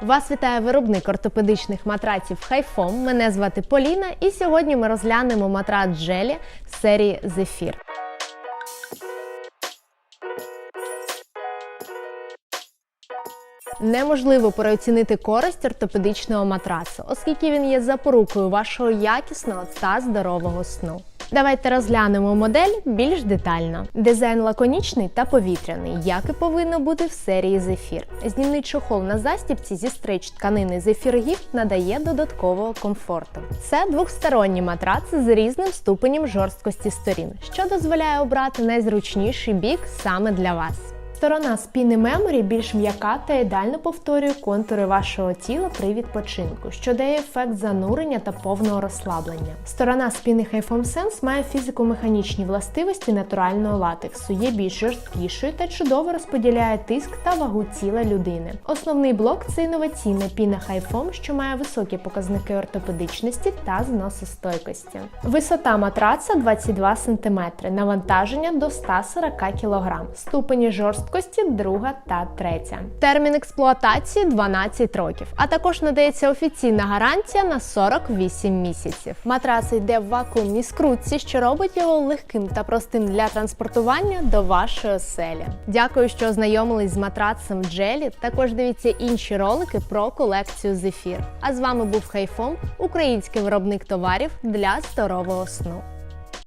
Вас вітає виробник ортопедичних матраців Хайфом. Мене звати Поліна, і сьогодні ми розглянемо матрац Джелі серії Зефір. Неможливо переоцінити користь ортопедичного матрацу, оскільки він є запорукою вашого якісного та здорового сну. Давайте розглянемо модель більш детально. Дизайн лаконічний та повітряний, як і повинно бути в серії Зефір. Знімний чохол на застібці зі стрич тканини Зефір Гіфт надає додаткового комфорту. Це двохсторонній матрац з різним ступенем жорсткості сторін, що дозволяє обрати найзручніший бік саме для вас. Сторона спіни Memory більш м'яка та ідеально повторює контури вашого тіла при відпочинку, що дає ефект занурення та повного розслаблення. Сторона спіни Highfoam Sense має фізико-механічні властивості натурального латексу, є більш жорсткішою та чудово розподіляє тиск та вагу тіла людини. Основний блок це інноваційна піна Highfoam, що має високі показники ортопедичності та зносостойкості. Висота матраца 22 см, навантаження до 140 кг, ступені жорсткості друга та третя. Термін експлуатації 12 років, а також надається офіційна гарантія на 48 місяців. Матрац йде в вакуумній скрутці, що робить його легким та простим для транспортування до вашої оселі. Дякую, що ознайомились з матрацем Джелі. Також дивіться інші ролики про колекцію Зефір. А з вами був Хайфом, український виробник товарів для здорового сну.